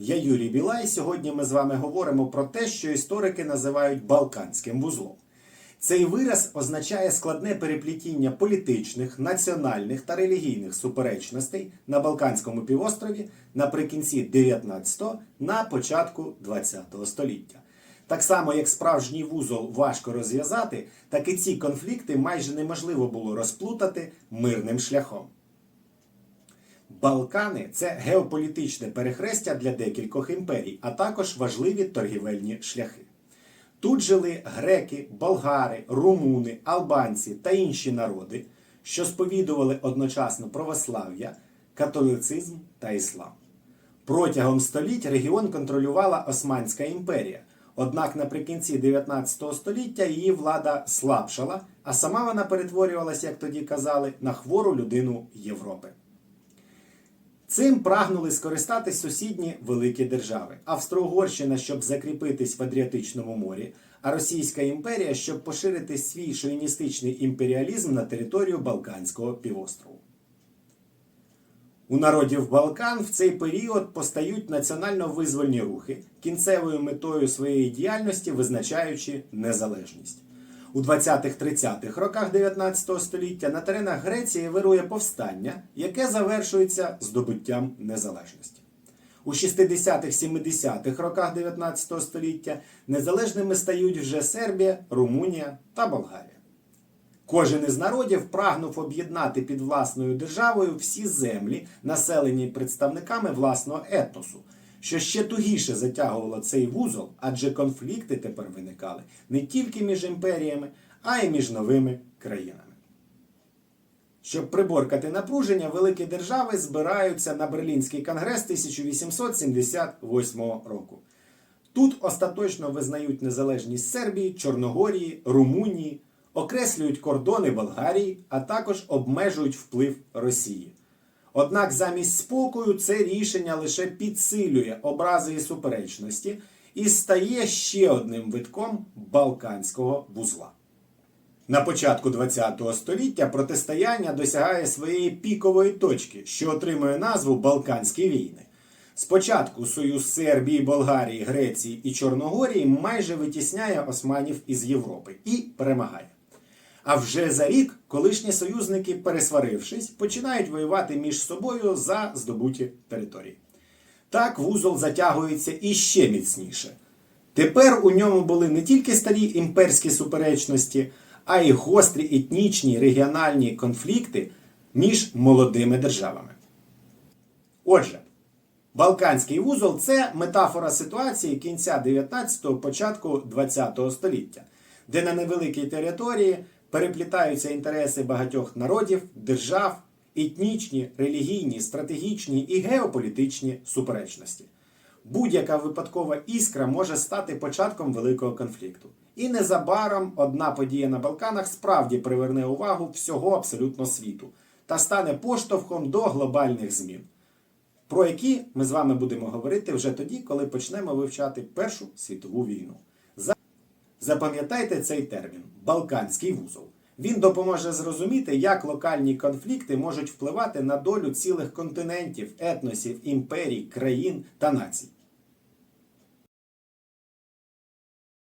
Я Юрій Білай. Сьогодні ми з вами говоримо про те, що історики називають Балканським вузлом. Цей вираз означає складне переплетіння політичних, національних та релігійних суперечностей на Балканському півострові наприкінці 19-го на початку 20-го століття. Так само, як справжній вузол важко розв'язати, так і ці конфлікти майже неможливо було розплутати мирним шляхом. Балкани це геополітичне перехрестя для декількох імперій, а також важливі торгівельні шляхи. Тут жили греки, болгари, румуни, албанці та інші народи, що сповідували одночасно православ'я, католицизм та іслам. Протягом століть регіон контролювала Османська імперія. Однак наприкінці 19 століття її влада слабшала, а сама вона перетворювалася, як тоді казали, на хвору людину Європи. Цим прагнули скористатись сусідні великі держави: Австро-Угорщина, щоб закріпитись в Адріатичному морі, а Російська імперія, щоб поширити свій шовіністичний імперіалізм на територію Балканського півострову. У народів Балкан в цей період постають національно-визвольні рухи, кінцевою метою своєї діяльності визначаючи незалежність. У 20-30-х роках 19 століття на теренах Греції вирує повстання, яке завершується здобуттям незалежності. У 60-70-х роках 19 століття незалежними стають вже Сербія, Румунія та Болгарія. Кожен із народів прагнув об'єднати під власною державою всі землі, населені представниками власного етносу, що ще тугіше затягувало цей вузол, адже конфлікти тепер виникали не тільки між імперіями, а й між новими країнами. Щоб приборкати напруження, великі держави збираються на Берлінський конгрес 1878 року. Тут остаточно визнають незалежність Сербії, Чорногорії, Румунії, окреслюють кордони Болгарії, а також обмежують вплив Росії. Однак замість спокою це рішення лише підсилює образи і суперечності і стає ще одним витком балканського вузла. На початку ХХ століття протистояння досягає своєї пікової точки, що отримує назву Балканські війни. Спочатку союз Сербії, Болгарії, Греції і Чорногорії майже витісняє османів із Європи і перемагає. А вже за рік колишні союзники, пересварившись, починають воювати між собою за здобуті території. Так вузол затягується іще міцніше. Тепер у ньому були не тільки старі імперські суперечності, а й гострі етнічні регіональні конфлікти між молодими державами. Отже, Балканський вузол це метафора ситуації кінця 19-го, початку 20-го століття, де на невеликій території переплітаються інтереси багатьох народів, держав, етнічні, релігійні, стратегічні і геополітичні суперечності. Будь-яка випадкова іскра може стати початком великого конфлікту. І незабаром одна подія на Балканах справді приверне увагу всього абсолютно світу та стане поштовхом до глобальних змін, про які ми з вами будемо говорити вже тоді, коли почнемо вивчати Першу світову війну. За- Запам'ятайте цей термін Балканський вузол. Він допоможе зрозуміти, як локальні конфлікти можуть впливати на долю цілих континентів, етносів, імперій, країн та націй.